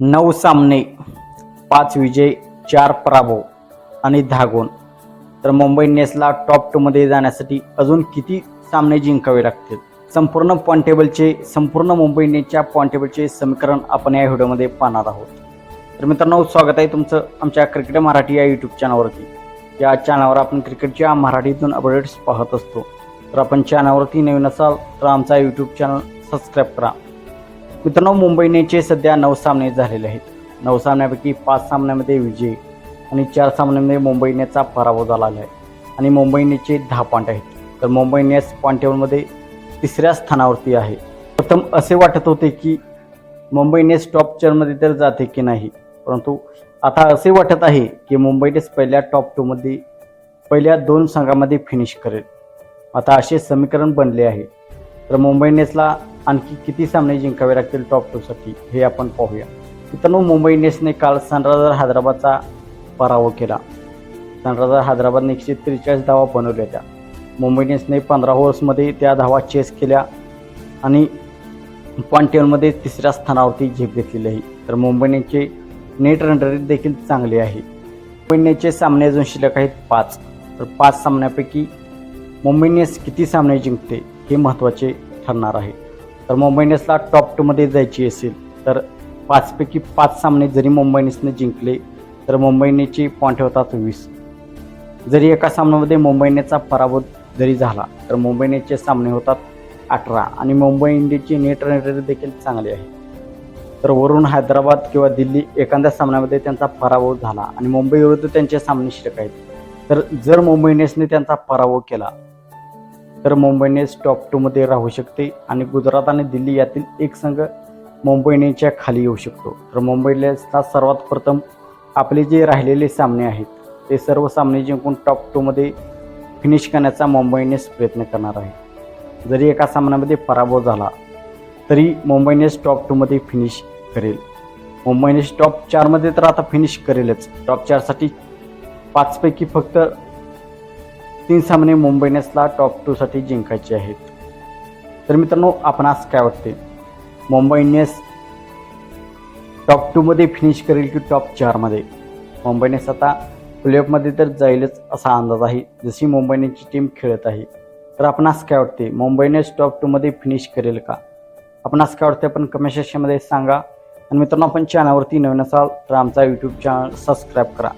नऊ सामने पाच विजय चार पराभव आणि दहा गुण तर मुंबई इंडियन्सला टॉप टूमध्ये जाण्यासाठी अजून किती सामने जिंकावे लागतील? संपूर्ण पॉईंट टेबलचे संपूर्ण मुंबई इंडियन्सच्या पॉईंट टेबलचे समीकरण आपण या व्हिडिओमध्ये पाहणार आहोत. तर मित्रांनो स्वागत आहे तुमचं आमच्या क्रिकेट मराठी या यूट्यूब चॅनलवरती या चॅनलवर आपण क्रिकेटच्या मराठीतून अपडेट्स पाहत असतो. तर आपण चॅनलवरती नवीन असाल तर आमचा यूट्यूब चॅनल सबस्क्राईब करा. मित्रांनो मुंबई इंडियन्सचे सध्या नऊ सामने झालेले आहेत. नऊ सामन्यापैकी पाच सामन्यामध्ये विजय आणि चार सामन्यामध्ये मुंबई इंडियन्सचा पराभव झालेला आहे. आणि मुंबई इंडियन्सचे दहा पॉईंट आहेत. तर मुंबई इंडियन्स पॉईंट टेबलमध्ये तिसऱ्या स्थानावरती आहे. प्रथम असे वाटत होते की मुंबई इंडियन्स टॉप चारमध्ये तर जाते की नाही परंतु आता असे वाटत आहे की मुंबई इंडियन्स पहिल्या टॉप टूमध्ये पहिल्या दोन संघामध्ये फिनिश करेल. आता असे समीकरण बनले आहे. तर मुंबई इंडियन्सला आणखी किती सामने जिंकावे लागतील टॉप टूसाठी हे आपण पाहूया. मित्रांनो मुंबई इंडियन्सने काल सनरायझर हैदराबादचा पराभव केला. सनरायझर हैदराबादने एकशे त्रेचाळीस धावा बनवल्या त्या. मुंबई इंडियन्सने पंधरा ओव्हर्समध्ये त्या धावा चेस केल्या आणि पॉईंट टेबलमध्ये तिसऱ्या स्थानावरती झेप घेतलेली आहे. तर मुंबई इंडियन्सचे नेट रन रेट देखील चांगले आहे. मुंबई इंडियन्सचे सामने अजून शिल्लक आहेत पाच. तर पाच सामन्यापैकी मुंबई इंडियन्स किती सामने जिंकते हे महत्त्वाचे ठरणार आहे. तर मुंबई इंडियन्सला टॉप टूमध्ये जायची असेल तर पाचपैकी पाच सामने जरी मुंबई इंडियन्सने जिंकले तर मुंबई इंडियन्सची पॉईंट होतात वीस. जरी एका सामन्यामध्ये मुंबई इंडियन्सचा पराभव जरी झाला तर मुंबई इंडियन्सचे सामने होतात अठरा आणि मुंबई इंडियन्सची नेट रन रेट देखील चांगली आहे. तर वरून हैदराबाद किंवा दिल्ली एखाद्या सामन्यामध्ये त्यांचा पराभव झाला आणि मुंबई विरुद्ध त्यांचे सामने शिल्लक आहेत तर जर मुंबई इंडियन्सने त्यांचा पराभव केला तर मुंबई इंडियन्स टॉप टूमध्ये राहू शकते आणि गुजरात आणि दिल्ली यातील एक संघ मुंबई इंडियन्सच्या खाली येऊ शकतो. तर मुंबई इंडियन्सला सर्वात प्रथम आपले जे राहिलेले सामने आहेत ते सर्व सामने जिंकून टॉप टूमध्ये फिनिश करण्याचा मुंबई इंडियन्स प्रयत्न करणार आहे. जरी एका सामन्यामध्ये पराभव झाला तरी मुंबई इंडियन्स टॉप टूमध्ये फिनिश करेल. मुंबई इंडियन्स टॉप चारमध्ये तर आता फिनिश करेलच. टॉप चारसाठी पाचपैकी फक्त तीन सामने मुंबई इंडियन्सला टॉप टूसाठी जिंकायचे आहेत. तर मित्रांनो आपणास काय वाटते मुंबई इंडियन्स टॉप टूमध्ये फिनिश करेल की टॉप चारमध्ये मुंबई इंडियन्स आता प्लेऑफमध्ये तर जाईलच असा अंदाज आहे जशी मुंबई इंडियन्सची टीम खेळत आहे. तर आपणास काय वाटते मुंबई इंडियन्स टॉप टूमध्ये फिनिश करेल का? आपणास काय वाटते आपण कमेंट सेक्शनमध्ये सांगा. आणि मित्रांनो आपण चॅनलवरती नवीन असाल तर आमचा यूट्यूब चॅनल सबस्क्राईब करा.